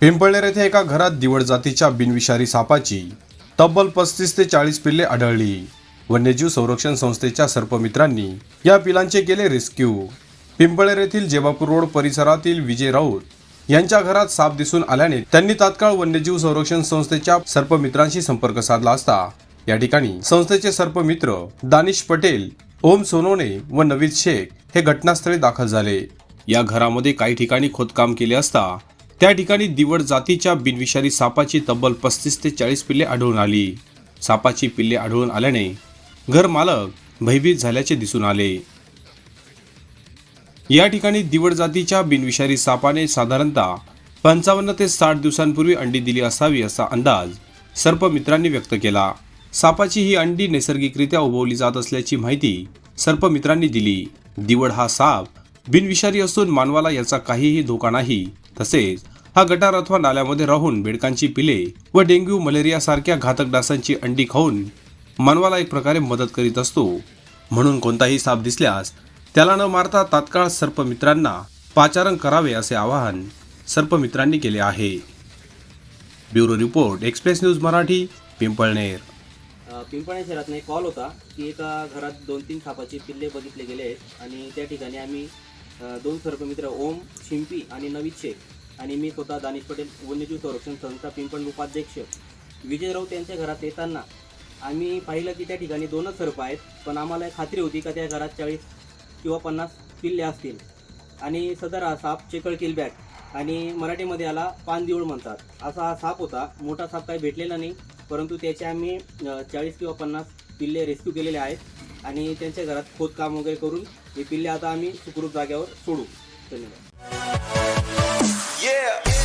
पिंपळनेर येथे एका घरात दिवड जातीच्या बिनविषारी सापाची तब्बल पस्तीस ते चाळीस पिल्ले आढळली. वन्यजीव संरक्षण संस्थेच्या सर्पमित्रांनी या पिलांचे केले रेस्क्यू. पिंपळनेर येथील जेबापूर रोड परिसरातील विजय राऊत यांच्या घरात साप दिसून आल्याने त्यांनी तात्काळ वन्यजीव संरक्षण संस्थेच्या सर्पमित्रांशी संपर्क साधला असता. या ठिकाणी संस्थेचे सर्पमित्र दानिश पटेल ओम सोनोने व नवीद शेख हे घटनास्थळी दाखल झाले. या घरामध्ये काही ठिकाणी खोदकाम केले असता त्या ठिकाणी दिवड जातीच्या बिनविषारी सापाची तब्बल पस्तीस ते चाळीस पिल्ले आढळून आली. सापाची पिल्ले आढळून आल्याने घर मालक भयभीत झाल्याचे दिसून आले. या ठिकाणी दिवड जातीच्या बिनविषारी सापाने साधारणतः पंचावन्न ते साठ दिवसांपूर्वी अंडी दिली असावी असा अंदाज सर्पमित्रांनी व्यक्त केला. सापाची ही अंडी नैसर्गिकरित्या उभवली जात असल्याची माहिती सर्पमित्रांनी दिली. दिवड हा साप बिनविषारी असून मानवाला याचा काहीही धोका नाही. तसेच हा गटार अथवा नाल्यामध्ये राहून बेडकांची पिले व डेंग्यू मलेरिया सारख्या घातक डासांची अंडी खाऊन मानवाला एक प्रकारे मदत करीत असतो. म्हणून कोणताही साप दिसल्यास त्याला न मारता तात्काळ सर्पमित्रांना पाचारण करावे असे आवाहन सर्पमित्रांनी केले आहे. Bureau report express news Marathi Pimpalner. अ, शहरातनं एक कॉल होता की एका घरात दोन तीन सापाचे पिल्ले बघितले गेले आहेत आणि त्या ठिकाणी आम्ही दोन सर्पमित्र ओम शिंपी आणि नवीद शेख आणि मी स्वतः दानिश पटेल वन्यजीव संरक्षण संस्था पिंपण उपाध्यक्ष. विजय राऊत यांच्या घरात येताना आम्ही पाहिलं की त्या ठिकाणी दोनच सर्प आहेत पण आम्हाला खात्री होती का त्या घरात चाळीस किंवा पन्नास पिल्ले असतील. आणि सदर हा साप चेकळ किलबॅट आणि मराठीमध्ये याला पानदिवळ म्हणतात. असा हा साप होता. मोठा साप काही भेटलेला नाही. परंतु त्याचे आम्ही चाळीस किंवा पन्नास पिल्ले रेस्क्यू केलेले आहेत आणि त्यांच्या घरात खोदकाम वगैरे करून हे पिल्ले आता आम्ही सुखरूप जाग्यावर सोडू धन्यवाद Yeah.